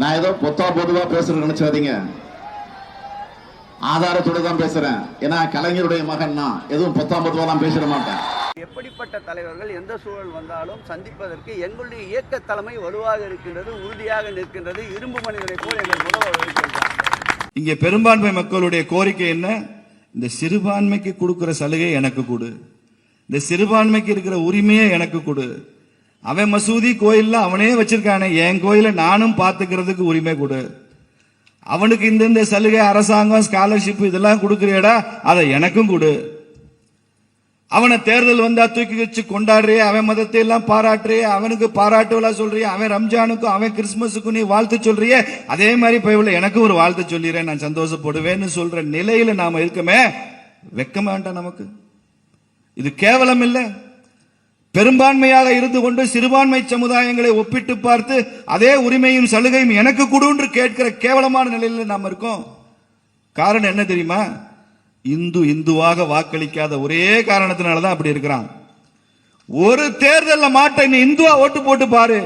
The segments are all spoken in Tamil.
நான் ஏதோ பொத்தா பொதுவா பேசுறேன்னு நினைச்சாதீங்க ஆதாரத்தோட தான் பேசுறேன். ஏன்னா கலைஞருடைய மகன் நான். எதுவும் பொத்தாம் பொதுவாலாம் பேசிட மாட்டேன். எப்படிப்பட்ட தலைவர்கள் எந்த சூழல் வந்தாலும் சந்திப்பதற்கு எங்களுடைய இயக்க தலைமை வலுவாக இருக்கின்றது உறுதியாக நிற்கின்றது. இரும்பு மனிதனை போல் எங்கள் இருக்கின்றார் இங்கே பெரும்பான்மை மக்களுடைய கோரிக்கை என்ன? இந்த சிறுபான்மைக்கு கொடுக்கிற சலுகை எனக்கு கொடு. இந்த சிறுபான்மைக்கு இருக்கிற உரிமையை எனக்கு கொடு. அவன் மசூதி கோயில்ல அவனே வச்சிருக்கானே. என் கோயில நானும் பார்த்துக்கிறதுக்கு உரிமை கொடு. அவனுக்கு இந்தந்த சலுகை அரசாங்கம் ஸ்காலர்ஷிப் இதெல்லாம் கொடுக்குறியடா அதை எனக்கும் கொடு. அவனை தேர்தல் வந்தா தூக்கி வச்சு கொண்டாடுறிய அவன் மதத்தை எல்லாம் பாராட்டுறிய அவனுக்கு பாராட்டு விழா சொல்றிய அவன் ரம்ஜானுக்கும் அவன் கிறிஸ்துமஸுக்கும் நீ வாழ்த்து சொல்றிய அதே மாதிரி பைபிள் எனக்கும் ஒரு வாழ்த்து சொல்லிடுறேன் நான் சந்தோஷப்படுவேன்னு சொல்ற நிலையில நாம இருக்கமே. வெக்கமா வேண்டாம் நமக்கு. இது கேவலம் இல்லை. பெரும்பான்மையாக இருந்து கொண்டு சிறுபான்மை சமுதாயங்களை ஒப்பிட்டு பார்த்து அதே உரிமையும் சலுகையும் எனக்கு கொடுன்று கேட்கிற கேவலமான நிலையில் நாம் இருக்கோம். காரணம் என்ன தெரியுமா? இந்து இந்துவாக வாக்களிக்காத ஒரே காரணத்தினால தான் அப்படி இருக்கிறான். ஒரு தேர்தலில் மாட்ட நீ இந்துவா ஓட்டு போட்டு பாரு.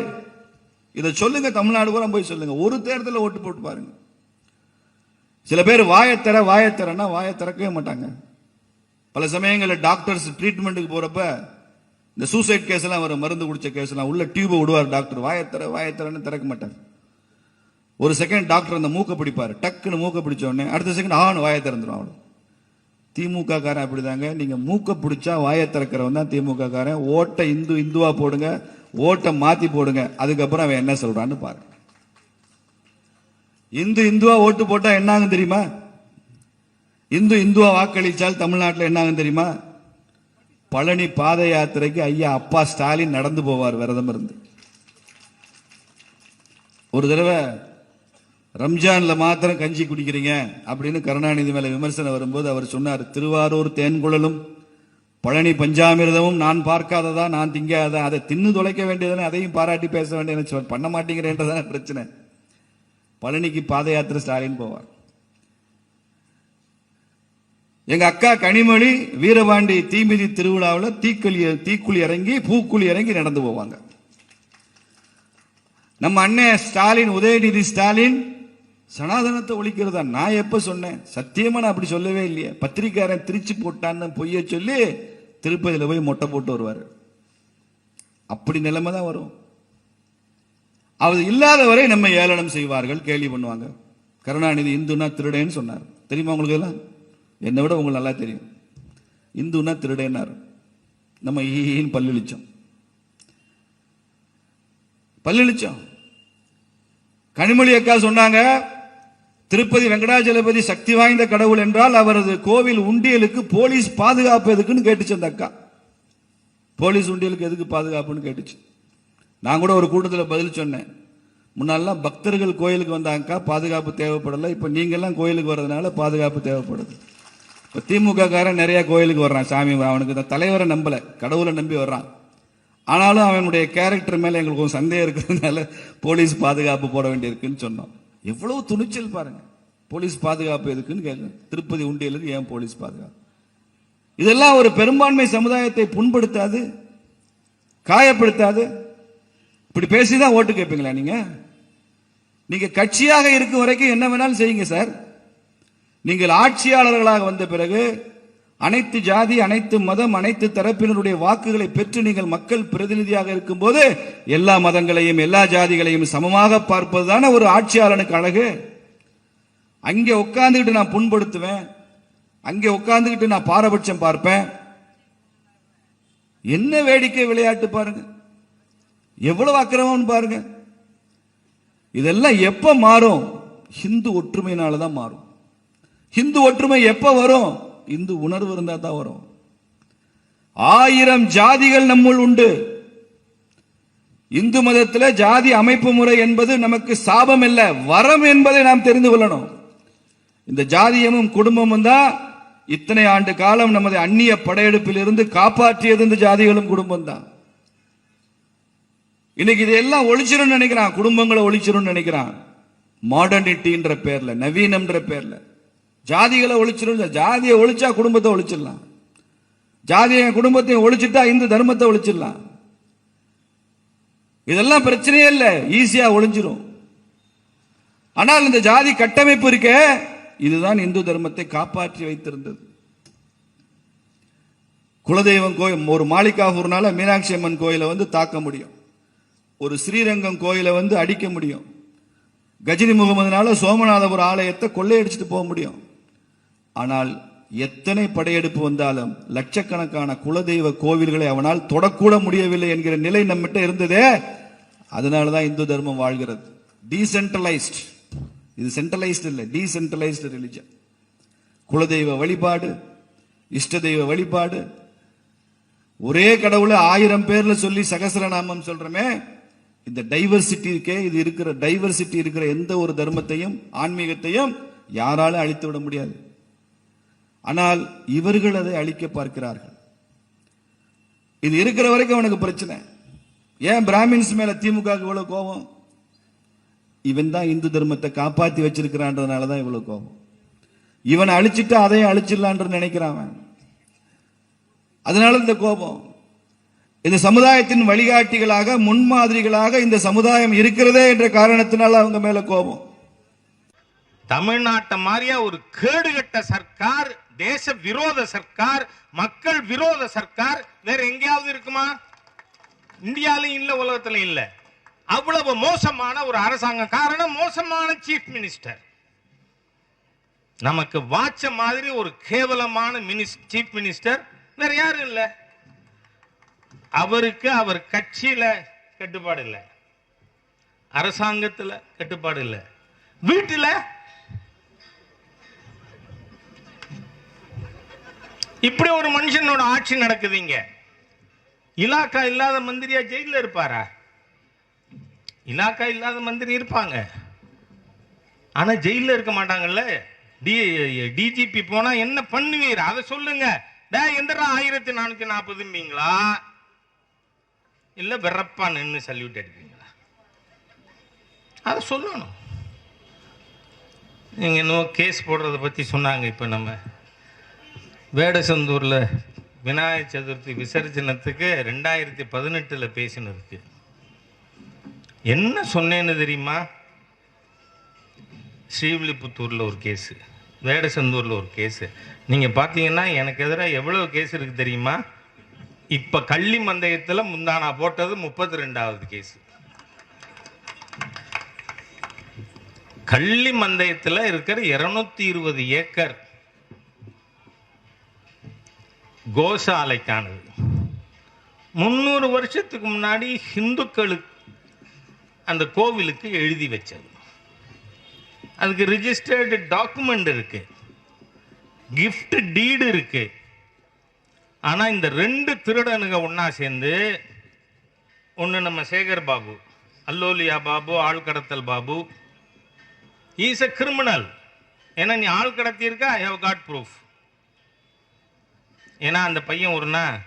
இதை சொல்லுங்க தமிழ்நாடு பூரா போய் சொல்லுங்க. ஒரு தேர்தலில் ஓட்டு போட்டு பாருங்க. சில பேர் வாயத்தர வாயத்தரன்னா வாயை திறக்கவே மாட்டாங்க. பல சமயங்களில் டாக்டர்ஸ் ட்ரீட்மெண்ட்டுக்கு போறப்ப இந்த சூசைட் கேஸ் எல்லாம் வரும் மருந்து குடிச்ச கேஸ் எல்லாம் உள்ள டியூபை விடுவார் டாக்டர் வாயத்தர வாயத்தரன்னு திறக்க மாட்டார். ஒரு செகண்ட் டாக்டர் அந்த மூக்கை பிடிப்பார். டக்குன்னு மூக்க பிடிச்ச உடனே அடுத்த செகண்ட் ஆன்னு வாயை திறந்துடும் அவ்வளோ திமுக காரன் அப்படிதாங்க. நீங்க மூக்க பிடிச்சா வாயை திறக்கிறவன் தான் திமுக காரன் ஓட்டை இந்து இந்துவா போடுங்க. ஓட்டை மாத்தி போடுங்க. அதுக்கப்புறம் அவன் என்ன சொல்றான்னு பாருங்க. இந்து இந்துவா ஓட்டு போட்டா என்னாகும் தெரியுமா? இந்து இந்துவா வாக்களிச்சால் தமிழ்நாட்டில் என்னாகும் தெரியுமா? பழனி பாத யாத்திரைக்கு ஐயா அப்பா ஸ்டாலின் நடந்து போவார் விரதம் இருந்து. ஒரு தடவை ரம்ஜான்ல மாத்திரம் கஞ்சி குடிக்கிறீங்க அப்படின்னு கருணாநிதி மேல விமர்சனம் வரும்போது அவர் சொன்னார் திருவாரூர் தேன்குழலும் பழனி பஞ்சாமிர்தமும் நான் பார்க்காததா நான் திங்காததா அதை தின்னு தொலைக்க வேண்டியதுன்னு அதையும் பாராட்டி பேச வேண்டியதுன்னு பண்ண மாட்டேங்கிறேன்றதான பிரச்சனை. பழனிக்கு பாத யாத்திரை ஸ்டாலின் போவார். எங்க அக்கா கனிமொழி வீரபாண்டி தீமிதி திருவிழாவில் தீக்குழி தீக்குழி இறங்கி பூக்குழி இறங்கி நடந்து போவாங்க. நம்ம அண்ணன் ஸ்டாலின் உதயநிதி ஸ்டாலின் சனாதனத்தை ஒழிக்கிறதா நான் எப்ப சொன்னேன்? சத்தியமா நான் அப்படி சொல்லவே இல்லையே. பத்திரிக்காரன் திருச்சி போட்டான்னு பொய்ய சொல்லி திருப்பதியில் போய் மொட்டை போட்டு வருவார். அப்படி நிலைமை தான் வரும். அவர் இல்லாதவரை நம்ம ஏளனம் செய்வார்கள் கேலி பண்ணுவாங்க. கருணாநிதி இந்துனா திருடேன்னு சொன்னார். தெரியுமா உங்களுக்கு எல்லாம் என்னை விட உங்களுக்கு நல்லா தெரியும். இந்துனா திருடேனார் நம்ம ஈன்னு பல்லிழிச்சோம் பல்லிழிச்சோம் கனிமொழி அக்கா சொன்னாங்க திருப்பதி வெங்கடாஜலபதி சக்தி வாய்ந்த கடவுள் என்றால் அவரது கோவில் உண்டியலுக்கு போலீஸ் பாதுகாப்பு எதுக்குன்னு கேட்டுச்சு அந்த அக்கா. போலீஸ் உண்டியலுக்கு எதுக்கு பாதுகாப்புன்னு கேட்டுச்சு. நான் கூட ஒரு கூட்டத்தில் பதில் சொன்னேன். முன்னாலாம் பக்தர்கள் கோயிலுக்கு வந்தாங்கக்கா பாதுகாப்பு தேவைப்படலை. இப்போ நீங்கெல்லாம் கோயிலுக்கு வர்றதுனால பாதுகாப்பு தேவைப்படுது. இப்போ திமுக காரன் நிறைய கோயிலுக்கு வர்றான் சாமி அவனுக்கு இந்த தலைவரை நம்பல கடவுளை நம்பி வர்றான். ஆனாலும் அவனுடைய கேரக்டர் மேலே எங்களுக்கு ஒரு சந்தேகம் இருக்கிறதுனால போலீஸ் பாதுகாப்பு போட வேண்டியிருக்குன்னு சொன்னோம். எவ்வளவு துணிச்சல் பாருங்க. போலீஸ் பாதுகாப்பு எதுக்குன்னு கேட்குறேன். திருப்பதி உண்டியலுக்கு ஏன் போலீஸ் பாதுகாப்பு? இதெல்லாம் ஒரு பெரும்பான்மை சமுதாயத்தை புண்படுத்தாது காயப்படுத்தாது. இப்படி பேசி தான் ஓட்டு கேட்பீங்களா நீங்க? நீங்க கட்சியாக இருக்கும் வரைக்கும் என்ன வேணாலும் செய்யுங்க சார். நீங்கள் ஆட்சியாளர்களாக வந்த பிறகு அனைத்து ஜாதி அனைத்து மதம் அனைத்து தரப்பினருடைய வாக்குகளை பெற்று நீங்கள் மக்கள் பிரதிநிதியாக இருக்கும்போது எல்லா மதங்களையும் எல்லா ஜாதிகளையும் சமமாக பார்ப்பதுதான ஒரு ஆட்சியாளனுக்கு அழகு. அங்கே உட்கார்ந்துக்கிட்டு நான் புண்படுத்துவேன். அங்கே உட்கார்ந்துக்கிட்டு நான் பாரபட்சம் பார்ப்பேன். என்ன வேடிக்கை விளையாட்டு பாருங்க. எவ்வளவு அக்கிரமம்னு பாருங்க. இதெல்லாம் எப்ப மாறும்? ஹிந்து ஒற்றுமையினால தான் மாறும். ஹிந்து ஒற்றுமை எப்ப வரும்? இந்து உணர்வு இருந்தா தான் வரும். ஆயிரம் ஜாதிகள் நம்முள் உண்டு. இந்து மதத்தில் ஜாதி அமைப்பு முறை என்பது நமக்கு சாபம் இல்லை வரம் என்பதை நாம் தெரிந்து கொள்ளணும். இந்த ஜாதியமும் குடும்பமும் தான் இத்தனை ஆண்டு காலம் நமது அந்நிய படையெடுப்பில் இருந்து காப்பாற்றியது இந்த ஜாதிகளும் குடும்பம் தான். இன்னைக்கு இதெல்லாம் ஒழிச்சிரும் நினைக்கிறான் குடும்பங்களை ஒழிச்சிரும் நினைக்கிறான். மாடர்னிட்டின்ற பேர்ல நவீனம்ன்ற பேர்ல. ஜாதிகளை ஒழிச்சிடும் ஜாதியை ஒழிச்சா குடும்பத்தை ஒழிச்சிடலாம். ஜாதியை குடும்பத்தையும் ஒழிச்சிட்டா இந்து தர்மத்தை ஒழிச்சிடலாம். இதெல்லாம் பிரச்சனையே இல்லை. ஈஸியா ஒழிஞ்சிரும். ஆனால் இந்த ஜாதி கட்டமைப்பு இருக்கே இதுதான் இந்து தர்மத்தை காப்பாற்றி வைத்திருந்தது. குலதெய்வம் கோயில் ஒரு மாளிகாபூர்னால மீனாட்சி அம்மன் கோயிலை வந்து தாக்க முடியும். ஒரு ஸ்ரீரங்கம் கோயிலை வந்து அடிக்க முடியும். கஜினி முகமதுனால சோமநாதபுரம் ஆலயத்தை கொள்ளையடிச்சிட்டு போக முடியும். ஆனால் எத்தனை படையெடுப்பு வந்தாலும் லட்சக்கணக்கான குலதெய்வ கோவில்களை அவனால் தொடக்கூட முடியவில்லை என்கிற நிலை நம்மகிட்ட இருந்ததே அதனால தான் இந்து தர்மம் வாழ்கிறது. டீசென்ட்ரலைஸ்ட் இது சென்ட்ரலைஸ்டு இல்லை டீசென்ட்ரலைஸ்டு ரிலிஜன் குலதெய்வ வழிபாடு இஷ்ட தெய்வ வழிபாடு. ஒரே கடவுளை ஆயிரம் பேர்ல சொல்லி சகசரநாமம் சொல்றமே இந்த டைவர்சிட்டி இருக்கே இது இருக்கிற டைவர்சிட்டி இருக்கிற எந்த ஒரு தர்மத்தையும் ஆன்மீகத்தையும் யாராலும் அழித்து விட முடியாது. ஆனால் இவர்கள் அதை அழிக்க பார்க்கிறார்கள். இது இருக்கிற வரைக்கும் அவனுக்கு பிரச்சனை. ஏன் பிராமின்ஸ் மேல திமுக இவ்வளவு கோபம்? இவன் தான் இந்து தர்மத்தை காப்பாத்தி வச்சிருக்கிறான்றதுனால தான் இவ்வளவு கோபம். இவனை அழிச்சிட்டு அதையும் அழிச்சிடலான்ற நினைக்கிறான் அதனால இந்த கோபம். இந்த சமுதாயத்தின் வழிகாட்டிகளாக முன்மாதிரிகளாக இந்த சமுதாயம் இருக்கிறதே என்ற காரணத்தினால அவங்க மேல கோபம். தமிழ்நாட்டை மாதிரியா ஒரு கேடுகட்ட சர்க்கார் தேச விரோத சர்க்கார் மக்கள் விரோத சர்க்கார் வேற எங்கேயாவது இருக்குமா? இந்தியாலையும் இல்ல உலகத்திலையும் இல்ல. அவ்வளவு மோசமான ஒரு அரசாங்கம். காரணம் மோசமான சீஃப் மினிஸ்டர் நமக்கு வாட்ச மாதிரி ஒரு கேவலமான சீஃப் மினிஸ்டர் வேற யாரும் இல்ல. அவருக்கு அவர் கட்சியில கட்டுப்பாடு இல்லை. அரசாங்கத்துல கட்டுப்பாடு இல்லை. வீட்டுல இப்படி ஒரு மனுஷனோட ஆட்சி நடக்குதுங்க. இலாக்கா இல்லாத மந்திரியா ஜெயில இருப்பாரா? இலாக்கா இல்லாத மந்திரி இருப்பாங்க. ஆனா ஜெயில இருக்க மாட்டாங்கல்ல? டி டிஜிபி போனா என்ன பண்ணுவீர்? அதை சொல்லுங்க. டே எந்தடா ஆயிரத்தி நானூத்தி நாற்பதும்பீங்களா இல்ல வெறப்பா நின்று சல்யூட் அடிப்பீங்களா? அதை சொல்லணும். நீங்க இன்னும் கேஸ் போடுறத பத்தி சொன்னாங்க இப்ப நம்ம. வேடசந்தூரில் விநாயகர் சதுர்த்தி விசர்ஜனத்துக்கு ரெண்டாயிரத்தி பதினெட்டில் பேசினதுக்கு என்ன சொன்னேன்னு தெரியுமா? ஸ்ரீவில்லிபுத்தூரில் ஒரு கேஸு வேடசந்தூரில் ஒரு கேஸு. நீங்கள் பார்த்தீங்கன்னா எனக்கு எதிராக எவ்வளோ கேஸ் இருக்குது தெரியுமா? இப்போ கள்ளி மந்தயத்தில் முந்தானா போட்டது முப்பத்தி ரெண்டாவது கேஸு. கள்ளி மந்தயத்தில் இருக்கிற இருநூத்தி இருபது ஏக்கர் கோசாலைக்கானது. முந்நூறு வருஷத்துக்கு முன்னாடி ஹிந்துக்களுக்கு அந்த கோவிலுக்கு எழுதி வச்சது. அதுக்கு ரிஜிஸ்டர்டு டாக்குமெண்ட் இருக்கு. கிஃப்ட் டீடு இருக்கு. ஆனா இந்த ரெண்டு திருடனுங்க ஒன்றா சேர்ந்து ஒன்று நம்ம சேகர் பாபு அல்லோலியா பாபு ஆள்கடத்தல் பாபு. இஸ் அ கிரிமினல் ஏன்னா நீ ஆள் கடத்தியிருக்க? ஐ ஹவ் காட் ப்ரூஃப் ஏன்னா அந்த பையன் ஒரு நாள்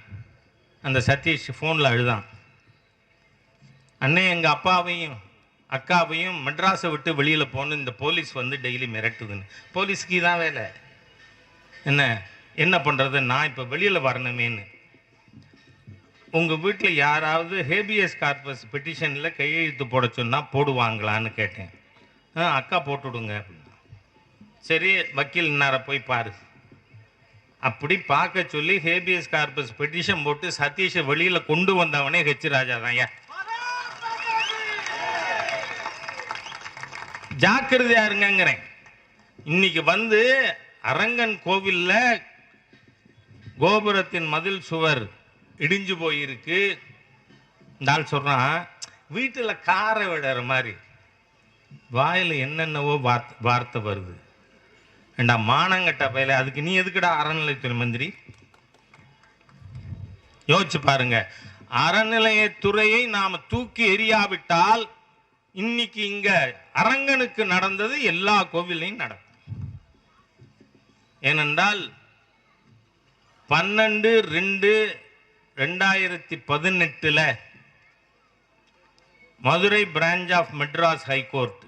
அந்த சதீஷ் ஃபோனில் அழுதான். அண்ணே எங்கள் அப்பாவையும் அக்காவையும் மெட்ராஸை விட்டு வெளியில் போகணும். இந்த போலீஸ் வந்து டெய்லி மிரட்டுதுன்னு. போலீஸ்க்கு தான் வேலை. என்ன என்ன பண்ணுறது நான் இப்போ வெளியில் வரணுமேன்னு. உங்கள் வீட்டில் யாராவது ஹேபியஸ் கார்பஸ் பெட்டிஷனில் கையெழுத்து போட சொன்னால் போடுவாங்களான்னு கேட்டேன். ஆ அக்கா போட்டுவிடுங்க அப்படின்னா சரி வக்கீல் இன்னார போய் பாரு. அப்படி பார்க்க சொல்லி ஹேபியஸ் கார்பஸ் பெட்டிஷன் போட்டு சதீஷை வெளியில கொண்டு வந்தவனே ஹெச் ராஜா தான். ஜாக்கிரதையா இருங்கிறேன் இன்னைக்கு வந்து அரங்கன் கோவில்ல கோபுரத்தின் மதில் சுவர் இடிஞ்சு போயிருக்கு. இந்த ஆள் சொல்றான் வீட்டுல காரை விடுற மாதிரி. வாயில என்னென்னவோ வார்த்தை வார்த்தை வருது. ஏண்டா மானங்கட்ட பயில அதுக்கு நீ எதுக்குடா அறநிலைத்துறை மந்திரி? யோசிச்சு பாருங்க. அறநிலையத்துறையை நாம தூக்கி எரியாவிட்டால் இன்னைக்கு இங்க அரங்கனுக்கு நடந்தது எல்லா கோவிலையும் நடக்கும். ஏனென்றால் பன்னெண்டு ரெண்டு ரெண்டாயிரத்தி பதினெட்டுல Madurai branch of Madras high court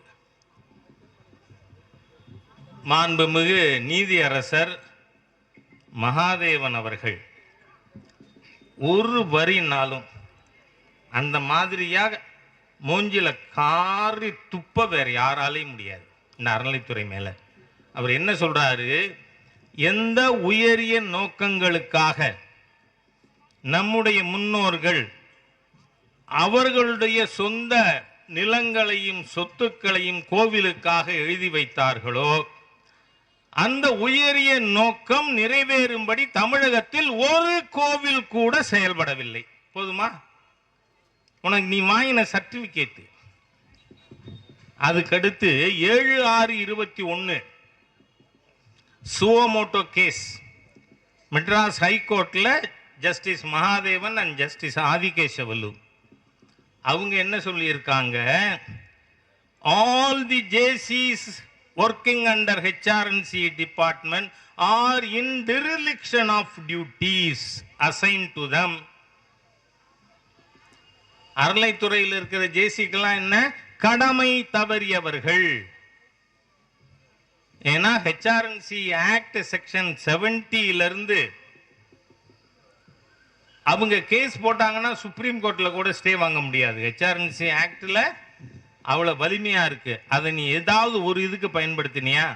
மாண்புமிகு நீதியரசர் மகாதேவன் அவர்கள். ஒரு வரினாலும் அந்த மாதிரியாக மூஞ்சில காரி துப்ப வேற யாராலையும் முடியாது. இந்த அறநிலைத்துறை மேலே. அவர் என்ன சொல்றாரு? எந்த உயரிய நோக்கங்களுக்காக நம்முடைய முன்னோர்கள் அவர்களுடைய சொந்த நிலங்களையும் சொத்துக்களையும் கோவிலுக்காக எழுதி வைத்தார்களோ அந்த உயரிய நோக்கம் நிறைவேறும்படி தமிழகத்தில் ஒரு கோவில் கூட செயல்படவில்லை. போதுமா? உனக்கு நீ வாங்கின சர்டிபிகேட் அதுக்கடுத்து ஏழு ஆறு இருபத்தி ஒன்று சுவமோட்டோ கேஸ். மெட்ராஸ் ஹைகோர்ட்டில் justice Mahadevan and justice Adikesavalu. அவங்க என்ன சொல்லியிருக்காங்க? All the Jaycees working under HRNC department are in dereliction of duties assign to them. அறளைத்துறையில் இருக்கிற ஜேசிக்கெல்லாம் என்ன? கடமை தவறியவர்கள். ஏன்னா ஹெச்ஆர்என்சி ஆக்ட் செக்ஷன் செவன்டில இருந்து அவங்க கேஸ் போட்டாங்கன்னா சுப்ரீம் கோர்ட்ல கூட ஸ்டே வாங்க முடியாது. ஹெச்ஆர்என்சி ஆக்ட்ல அவ்வளவு வலிமையா இருக்கு. அதை நீ ஏதாவது ஒரு இதுக்கு பயன்படுத்தினியா?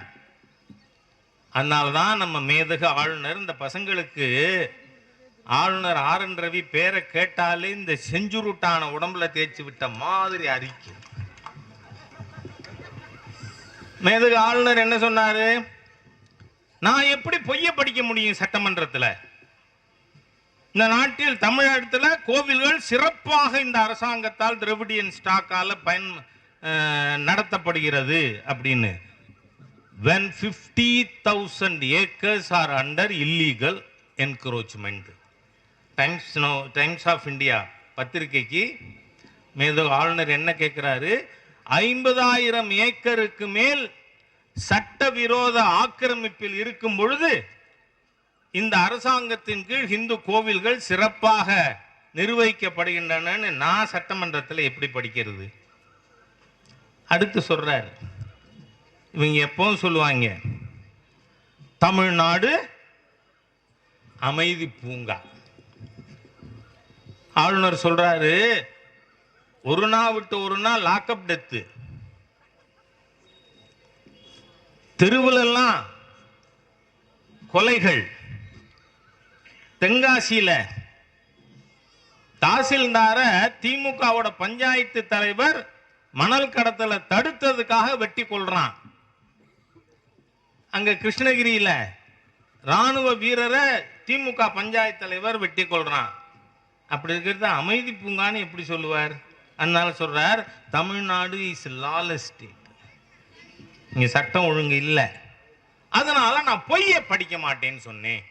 அதனால தான் நம்ம மேதக ஆளுநர் இந்த பசங்களுக்கு ஆளுநர் ஆர் என் ரவி பேரை கேட்டாலே இந்த செஞ்சுருட்டான உடம்புல தேய்ச்சி விட்ட மாதிரி அறிக்கை. மேதக ஆளுநர் என்ன சொன்னாரு? நான் எப்படி பொய்ய படிக்க முடியும் சட்டமன்றத்துல? இந்த நாட்டில் தமிழகத்தில் கோவில்கள் சிறப்பாக இந்த அரசாங்கத்தால் திரவிடியன் ஸ்டாக்கால பயன் நடத்தப்படுகிறது அப்படின்னு. When fifty thousand acres are under illegal encroachment Times no Times of India பத்திரிகைக்கு மேதோ ஆளுநர் என்ன கேட்குறாரு? ஐம்பதாயிரம் ஏக்கருக்கு மேல் சட்டவிரோத ஆக்கிரமிப்பில் இருக்கும் பொழுது இந்த அரசாங்கத்தின் கீழ் இந்து கோவில்கள் சிறப்பாக நிர்வகிக்கப்படுகின்றனன்னு நான் சட்டமன்றத்தில் எப்படி படிக்கிறது? அடுத்து சொல்றாரு. இவங்க எப்பவும் சொல்லுவாங்க தமிழ்நாடு அமைதி பூங்கா. ஆளுநர் சொல்றாரு ஒரு நாள் விட்டு ஒரு நாள் லாக்அப் டெத்து. தெருவுலெல்லாம் கொலைகள். தென்காசியில தாசில்தார திமுகவோட பஞ்சாயத்து தலைவர் மணல் கடத்தலை தடுத்ததுக்காக வெட்டி கொள்றான். அங்க கிருஷ்ணகிரியில ராணுவ வீரரை திமுக பஞ்சாயத்து தலைவர் வெட்டி கொள்றான். அப்படி இருக்கிறது அமைதி பூங்கான்னு எப்படி சொல்லுவார்? அதனால சொல்றார் தமிழ்நாடு இஸ் லால ஸ்டேட் இங்க சட்டம் ஒழுங்கு இல்லை. அதனால நான் பொய்ய படிக்க மாட்டேன்னு சொன்னேன்.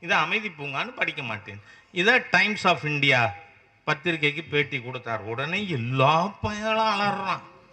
இதை அமைதி பூங்கான்னு படிக்க மாட்டேன். இதை டைம்ஸ் ஆஃப் இந்தியா பத்திரிக்கைக்கு பேட்டி கொடுத்தார். உடனே எல்லா பயலும் அலறான்